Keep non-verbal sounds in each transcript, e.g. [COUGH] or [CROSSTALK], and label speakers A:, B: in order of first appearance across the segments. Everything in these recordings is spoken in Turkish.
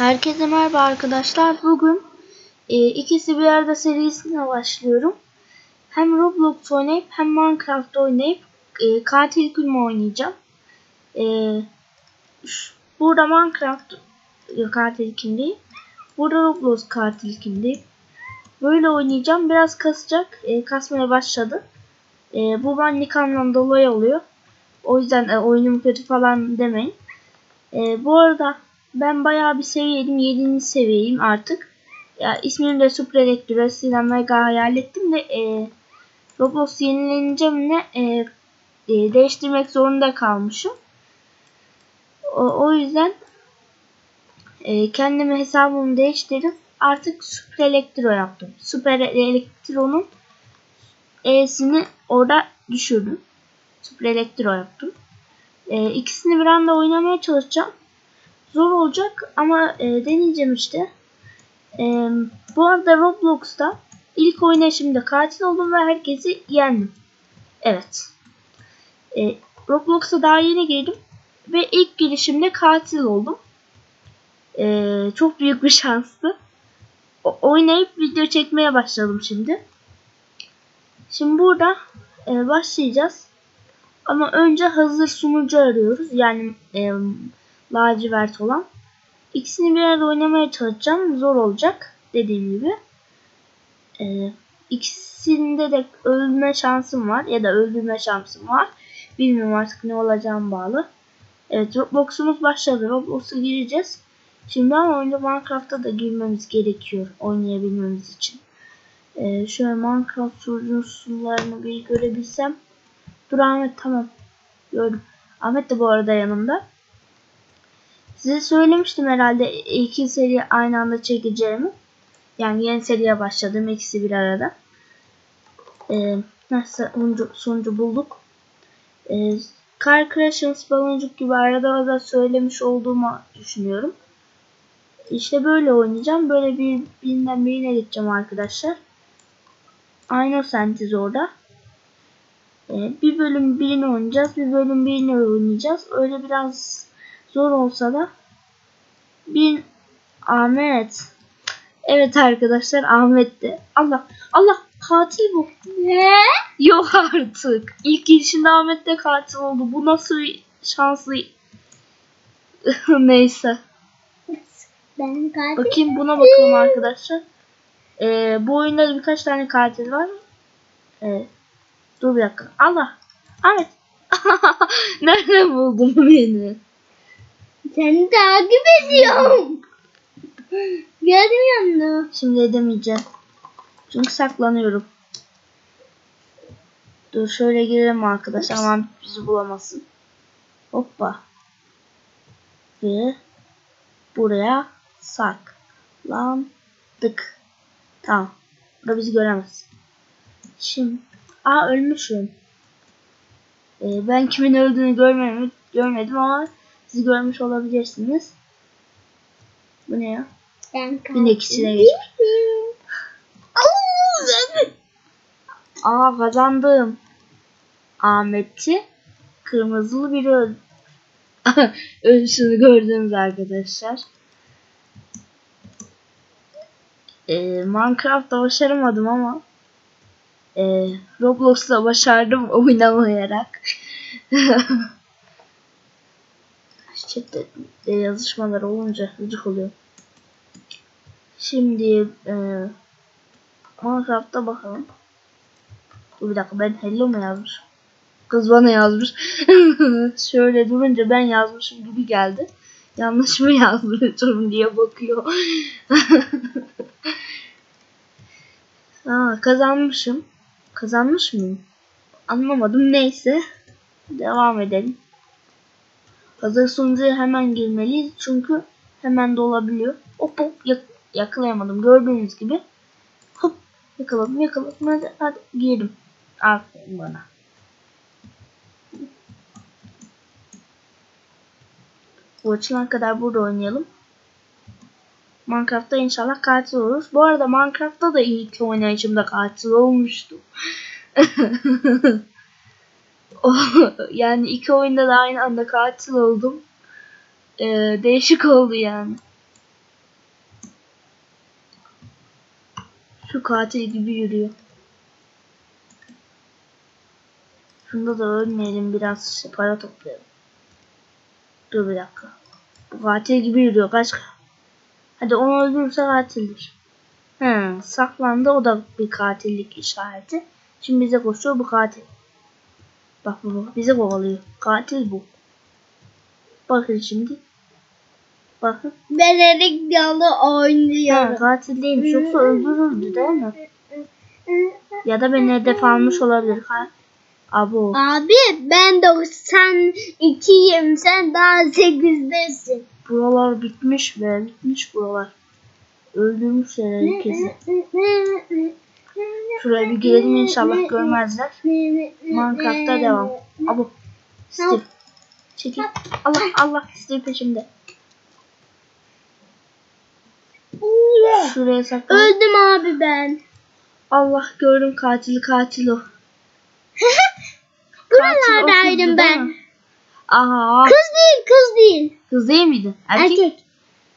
A: Herkese merhaba arkadaşlar. Bugün e, ikisi bir arada serisine başlıyorum. Hem Roblox oynayıp hem Minecraft oynayıp e, katil külme oynayacağım. E, şu- burada Minecraft e, katil kimliği. Burada Roblox katil kimliği. Böyle oynayacağım. Biraz kasacak. E, kasmaya başladı. E, bu bandikandan dolayı oluyor. O yüzden e, oyunum kötü falan demeyin. E, bu arada ben bayağı bir seviyeydim. 7. seviyeyim artık. Ya ismini de Super Electro Sinan Mega hayal ettim de e, Roblox yenilenince ne e, e, değiştirmek zorunda kalmışım. O, o yüzden e, kendime hesabımı değiştirip artık Super Electro yaptım. Super Electro'nun E'sini orada düşürdüm. Super Electro yaptım. E, ikisini bir anda oynamaya çalışacağım. Zor olacak ama e, deneyeceğim işte. E, bu arada Roblox'ta ilk oynayışımda katil oldum ve herkesi yendim. Evet. E, Roblox'a daha yeni girdim ve ilk girişimde katil oldum. E, çok büyük bir [LAUGHS] şanstı. O- oynayıp video çekmeye başladım şimdi. Şimdi burada e, başlayacağız. Ama önce hazır sunucu arıyoruz. Yani e, lacivert olan. İkisini bir arada oynamaya çalışacağım. Zor olacak dediğim gibi. Ee, ikisinde de ölme şansım var ya da öldürme şansım var. Bilmiyorum artık ne olacağım bağlı. Evet Roblox'umuz başladı. Roblox'a gireceğiz. Şimdi ama önce Minecraft'a da girmemiz gerekiyor oynayabilmemiz için. Ee, şöyle Minecraft sunucularını bir görebilsem. Dur Ahmet tamam. Gördüm. Ahmet de bu arada yanımda. Size söylemiştim herhalde iki seri aynı anda çekeceğimi. Yani yeni seriye başladım ikisi bir arada. Ee, nasıl sonucu, sonucu bulduk. Ee, Car Crashers baloncuk gibi arada da söylemiş olduğumu düşünüyorum. İşte böyle oynayacağım. Böyle bir birinden birine gideceğim arkadaşlar. Aynı sentiz orada. Ee, bir bölüm birini oynayacağız. Bir bölüm birini oynayacağız. Öyle biraz zor olsa da bir Ahmet. Evet arkadaşlar Ahmet de. Allah Allah katil bu.
B: Ne?
A: Yok artık. İlk girişinde Ahmet de katil oldu. Bu nasıl bir şanslı. [LAUGHS] Neyse.
B: Ben katil.
A: Bakayım buna bakalım arkadaşlar. Ee, bu oyunda birkaç tane katil var. Ee, dur bir dakika. Allah. Ahmet. [LAUGHS] Nereden buldun beni?
B: Seni takip ediyorum. Görmüyor musun?
A: Şimdi edemeyeceğim. Çünkü saklanıyorum. Dur şöyle girelim arkadaşlar. Aman bizi bulamasın. Hoppa. Ve buraya saklandık. Tamam. Burada bizi göremez. Şimdi. Aa ölmüşüm. Ee, ben kimin öldüğünü görmedim, görmedim ama siz görmüş olabilirsiniz. Bu ne ya?
B: Ben katil.
A: İnek içine geçmiş. Aa kazandım. Ahmet'i kırmızılı öldü. Ölüşünü [LAUGHS] gördünüz arkadaşlar. Ee, Minecraft'ta başaramadım ama e, Roblox'ta başardım oynamayarak. [LAUGHS] Chat'te de yazışmalar olunca gıcık oluyor. Şimdi e, Minecraft'ta bakalım. Dur bir dakika ben hello mu yazmış? Kız bana yazmış. [LAUGHS] Şöyle durunca ben yazmışım gibi geldi. Yanlış mı yazmışım diye bakıyor. [LAUGHS] Aa, kazanmışım. Kazanmış mıyım? Anlamadım. Neyse. Devam edelim. Hazır sunucuya hemen girmeliyiz. Çünkü hemen dolabiliyor. Hop hop yak- yakalayamadım. Gördüğünüz gibi. Hop yakaladım yakaladım. Hadi, hadi girdim. Aferin bana. Bu açılana kadar burada oynayalım. Minecraft'ta inşallah katil oluruz. Bu arada Minecraft'ta da ilk oynayışımda katil olmuştum. [LAUGHS] [LAUGHS] yani iki oyunda da aynı anda katil oldum. Ee, değişik oldu yani. Şu katil gibi yürüyor. Şunda da ölmeyelim biraz para toplayalım. Dur bir dakika. Bu katil gibi yürüyor başka. Hadi onu öldürürse katildir. He, saklandı o da bir katillik işareti. Şimdi bize koşuyor bu katil. Bak bu bak bizi kovalıyor. Katil bu. Bakın şimdi. Bakın.
B: Ben erik yalı
A: Ha,
B: oynuyorum.
A: katil değilmiş yoksa öldürüldü değil mi? Ya da beni hedef almış olabilir. Ha? Abo.
B: Abi ben 92'yim sen daha 8'desin.
A: Buralar bitmiş be. Bitmiş buralar. Öldürmüşler herkesi. [LAUGHS] Şuraya bir girelim inşallah görmezler. Minecraft'ta devam. Abo. Steve. Çekil. Allah Allah Steve peşimde. Şuraya saklan.
B: Öldüm abi ben.
A: Allah gördüm katili katil o. [LAUGHS] Katil o kızdı
B: Buralardaydım ben.
A: Aha.
B: Kız değil kız değil.
A: Kız değil miydi? Erkek.
B: Erkek.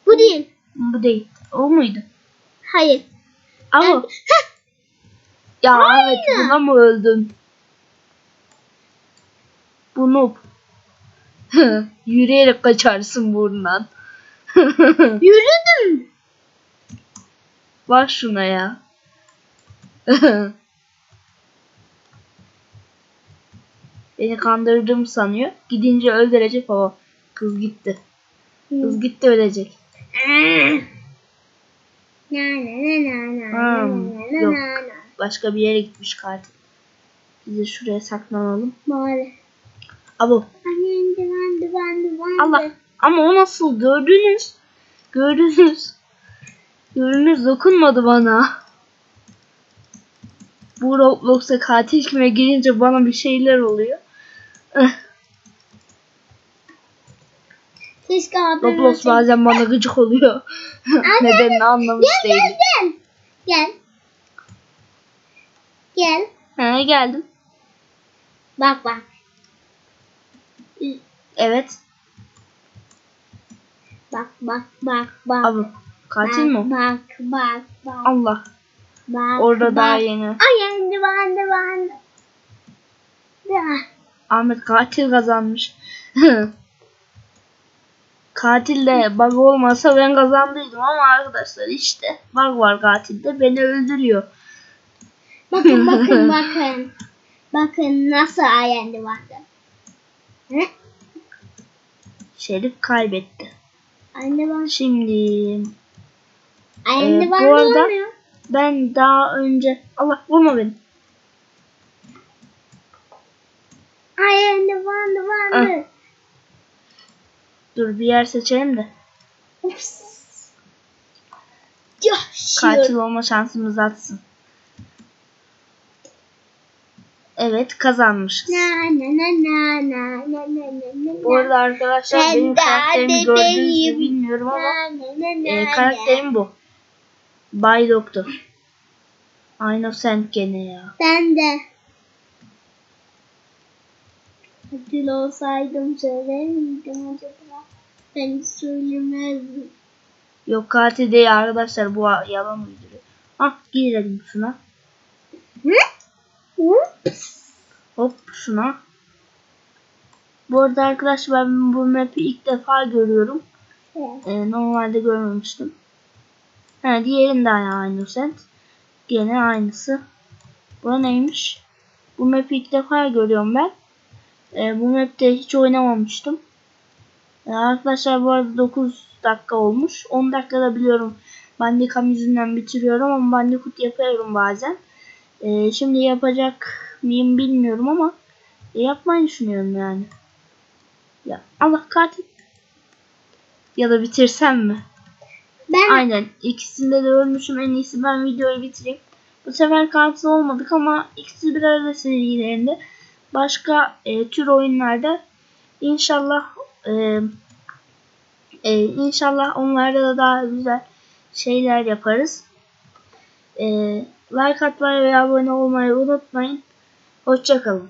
B: Bu değil.
A: Bu değil. O muydu?
B: Hayır.
A: Ama ya Aynen. evet buna mı öldün? Bunu [LAUGHS] yürüyerek kaçarsın buradan. [LAUGHS]
B: Yürüdüm.
A: Bak şuna ya. [LAUGHS] Beni kandırdım sanıyor. Gidince öldürecek baba. Kız gitti. Kız gitti ölecek. Yok. Başka bir yere gitmiş katil. Biz de şuraya saklanalım.
B: Maalesef.
A: Abo.
B: Annem divan divan divan.
A: Allah. Ama o nasıl gördünüz? Gördünüz. Gördünüz dokunmadı bana. Bu Roblox'a katil kime gelince bana bir şeyler oluyor. [LAUGHS]
B: Keşke
A: Roblox bazen bana gıcık oluyor. [LAUGHS] Nedenini anlamış değilim.
B: gel gel. Gel. Gel.
A: He geldim.
B: Bak bak.
A: Evet.
B: Bak bak bak bak.
A: Abi katil mi o?
B: Bak bak bak.
A: Allah.
B: bak
A: Orada
B: bak.
A: daha yeni.
B: Ay ben de. Ya.
A: Ahmet katil kazanmış. [LAUGHS] katil de bug olmasa ben kazandıydım ama arkadaşlar işte bug var katilde beni öldürüyor.
B: Bakın bakın [LAUGHS] bakın. Bakın nasıl ayendi vardı. Hı?
A: Şerif kaybetti.
B: Anne ben.
A: Şimdi
B: Ayendi
A: Ee,
B: var
A: bu arada-
B: olmuyor.
A: ben daha önce Allah vurma beni.
B: Ayendi vardı vardı.
A: Dur bir yer seçelim de
B: Ups.
A: Katil olma şansımız artsın. Evet kazanmışız. Bu arada arkadaşlar
B: ben
A: benim karakterimi gördüğünüz
B: gibi
A: bilmiyorum ama
B: na, na, na,
A: e, karakterim bu. Bay Doktor. Aynı sen gene ya.
B: Ben de. Adil olsaydım söyler miydim acaba? Ben söylemezdim.
A: Yok katil değil arkadaşlar bu yalan uyduruyor. Ah girelim şuna.
B: Hı? Hı?
A: Hop şuna. Bu arada arkadaşlar ben bu map'i ilk defa görüyorum.
B: Evet.
A: Ee, normalde görmemiştim. Ha, diğerinde aynı Innocent. Gene aynısı. Bu neymiş? Bu map'i ilk defa görüyorum ben. Ee, bu map'te hiç oynamamıştım. Ee, arkadaşlar bu arada 9 dakika olmuş. 10 dakikada biliyorum. Bandicam yüzünden bitiriyorum ama Bandicoot yapıyorum bazen. Ee, şimdi yapacak mıyım bilmiyorum ama e, yapmayı düşünüyorum yani. Ya Allah katil. Ya da bitirsem mi?
B: Ben
A: Aynen. İkisinde de ölmüşüm. En iyisi ben videoyu bitireyim. Bu sefer katil olmadık ama ikisi bir arada serilerinde başka e, tür oyunlarda inşallah e, e, inşallah onlarda da daha güzel şeyler yaparız. E, like atmayı ve abone olmayı unutmayın. Hoşçakalın.